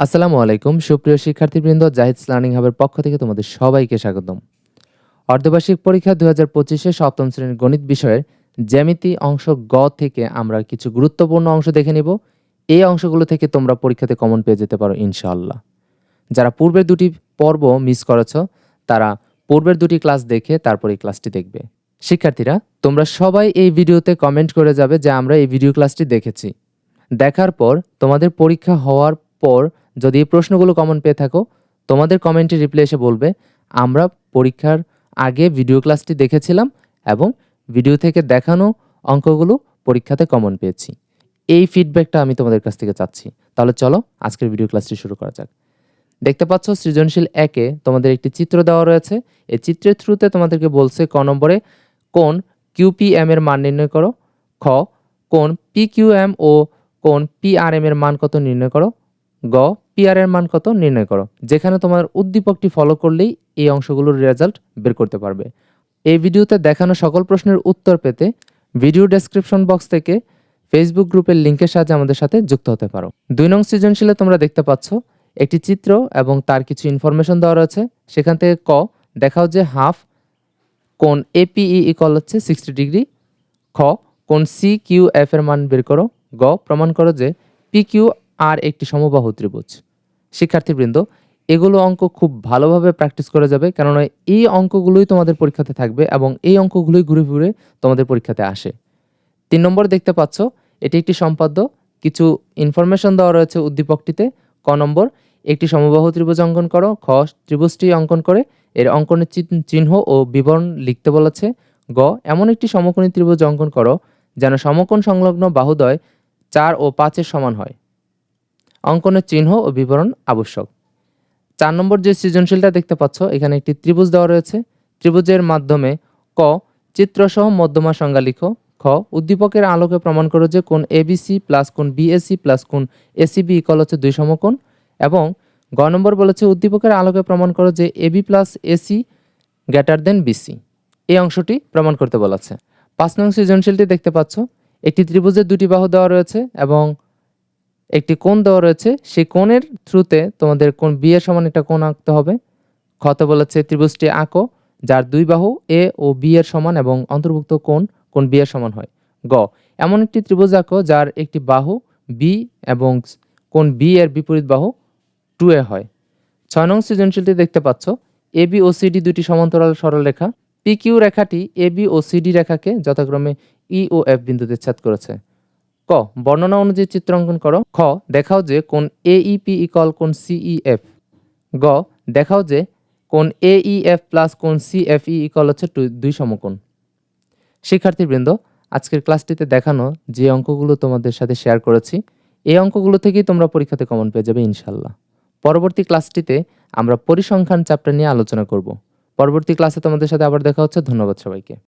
আসসালামু আলাইকুম। সুপ্রিয় শিক্ষার্থীবৃন্দ জাহিদ লার্নিং হাবের পক্ষ থেকে তোমাদের সবাইকে স্বাগতম। অর্ধবার্ষিক পরীক্ষা দু হাজার পঁচিশে সপ্তম শ্রেণির গণিত বিষয়ের জ্যামিতি অংশ গ থেকে আমরা কিছু গুরুত্বপূর্ণ অংশ দেখে নিব। এই অংশগুলো থেকে তোমরা পরীক্ষাতে কমন পেয়ে যেতে পারো, ইনশাআল্লাহ। যারা পূর্বের দুটি পর্ব মিস করেছ, তারা পূর্বের দুটি ক্লাস দেখে তারপর এই ক্লাসটি দেখবে। শিক্ষার্থীরা, তোমরা সবাই এই ভিডিওতে কমেন্ট করে যাবে যে আমরা এই ভিডিও ক্লাসটি দেখেছি। দেখার পর তোমাদের পরীক্ষা হওয়ার পর যদি এই প্রশ্নগুলো কমন পেয়ে থাকো, তোমাদের কমেন্টে রিপ্লাই এসে বলবে, আমরা পরীক্ষার আগে ভিডিও ক্লাসটি দেখেছিলাম এবং ভিডিও থেকে দেখানো অঙ্কগুলো পরীক্ষাতে কমন পেয়েছি। এই ফিডব্যাকটা আমি তোমাদের কাছ থেকে চাচ্ছি। তাহলে চলো আজকের ভিডিও ক্লাসটি শুরু করা যাক। দেখতে পাচ্ছ সৃজনশীল একে তোমাদের একটি চিত্র দেওয়া রয়েছে। এই চিত্রের থ্রুতে তোমাদেরকে বলছে ক নম্বরে কোন কিউপিএম এর মান নির্ণয় করো, খ কোন পিকিউএম ও কোন পিআরএম এর মান কত নির্ণয় করো গ পিআর মান কত নির্ণয় করো, যেখানে তোমার উদ্দীপকটি ফলো করলেই এই অংশগুলোর রেজাল্ট বের করতে পারবে। এই ভিডিওতে দেখানো সকল প্রশ্নের উত্তর পেতে ভিডিও ডেসক্রিপশন বক্স থেকে ফেসবুক গ্রুপের লিঙ্কের সাহায্যে আমাদের সাথে যুক্ত হতে পারো। দুই নং সৃজনশীলে তোমরা দেখতে পাচ্ছ, একটি চিত্র এবং তার কিছু ইনফরমেশন দেওয়া রয়েছে। সেখান থেকে ক, দেখাও যে হাফ কোন এপিই ইকল হচ্ছে সিক্সটি ডিগ্রি খ কোন সি কিউ এফ এর মান বের করো। গ, প্রমাণ করো যে পি কিউ আর একটি সমবাহু ত্রিভুজ। শিক্ষার্থীবৃন্দ, এগুলো অঙ্ক খুব ভালোভাবে প্র্যাকটিস করা যাবে, কেননা এই অঙ্কগুলোই তোমাদের পরীক্ষাতে থাকবে এবং এই অঙ্কগুলোই ঘুরে ঘুরে তোমাদের পরীক্ষাতে আসে। তিন নম্বর দেখতে পাচ্ছ, এটি একটি সম্পাদ্য, কিছু ইনফরমেশন দেওয়া রয়েছে উদ্দীপকটিতে, ক নম্বর, একটি সমবাহু ত্রিভুজ অঙ্কন করো, খ, ত্রিভুজটি অঙ্কন করে, এর অঙ্কনের চিহ্ন- ও বিবরণ লিখতে বলেছে, গ, এমন একটি সমকোণী ত্রিভুজ অঙ্কন করো, যেন সমকোণ সংলগ্ন বাহুদয় চার ও পাঁচের সমান হয়। অঙ্কনের চিহ্ন ও বিবরণ আবশ্যক। চার নম্বর যে সৃজনশীলটা দেখতে পাচ্ছ, এখানে একটি ত্রিভুজ দেওয়া রয়েছে। ত্রিভুজের মাধ্যমে ক, চিত্রসহ মধ্যমা সংজ্ঞা লিখো। খ, উদ্দীপকের আলোকে প্রমাণ করো যে কোন এবিসি প্লাস কোন বিএসি প্লাস কোন এসিবি ইকল হচ্ছে দুই সমকোণ। এবং গ নম্বর বলেছে উদ্দীপকের আলোকে প্রমাণ করো যে A B plus A C greater than B C এই অংশটি প্রমাণ করতে বলেছে। পাঁচ নং সৃজনশীলটি দেখতে পাচ্ছ, একটি ত্রিভুজের দুটি বাহু দেওয়া রয়েছে এবং একটি কোণ দেওয়া রয়েছে, সেই কোণের থ্রুতে তোমাদের কোন বি এর সমান একটা কোণ আঁকতে হবে। খতে বলেছে ত্রিভুজটি আঁকো, যার দুই বাহু এ ও বি এর সমান এবং অন্তর্ভুক্ত কোণ কোন বি এর সমান হয়। গ, এমন একটি ত্রিভুজ আঁকো, যার একটি বাহু বি এবং কোন বি এর বিপরীত বাহু টু এ হয়। ছয় নং সৃজনশীলটি দেখতে পাচ্ছ এ বি ও সিডি দুটি সমান্তরাল সরলরেখা পি কিউ রেখাটি এ বি ও সিডি রেখাকে যথাক্রমে ই ও এফ বিন্দুতে ছেদ করেছে। ক, বর্ণনা অনুযায়ী চিত্রাঙ্কন করো। খ, দেখাও যে কোন এ এইপি ইকল কোন সিইএফ গ, দেখাও যে কোন এ এইএফ প্লাস কোন সিএফই ইকল হচ্ছে দুই সমকোণ। শিক্ষার্থীবৃন্দ, আজকের ক্লাসটিতে দেখানো যে অঙ্কগুলো তোমাদের সাথে শেয়ার করেছি, এই অঙ্কগুলো থেকেই তোমরা পরীক্ষাতে কমন পেয়ে যাবে ইনশাল্লাহ। পরবর্তী ক্লাসটিতে আমরা পরিসংখ্যান চ্যাপ্টার নিয়ে আলোচনা করব। পরবর্তী ক্লাসে তোমাদের সাথে আবার দেখা হচ্ছে। ধন্যবাদ সবাইকে।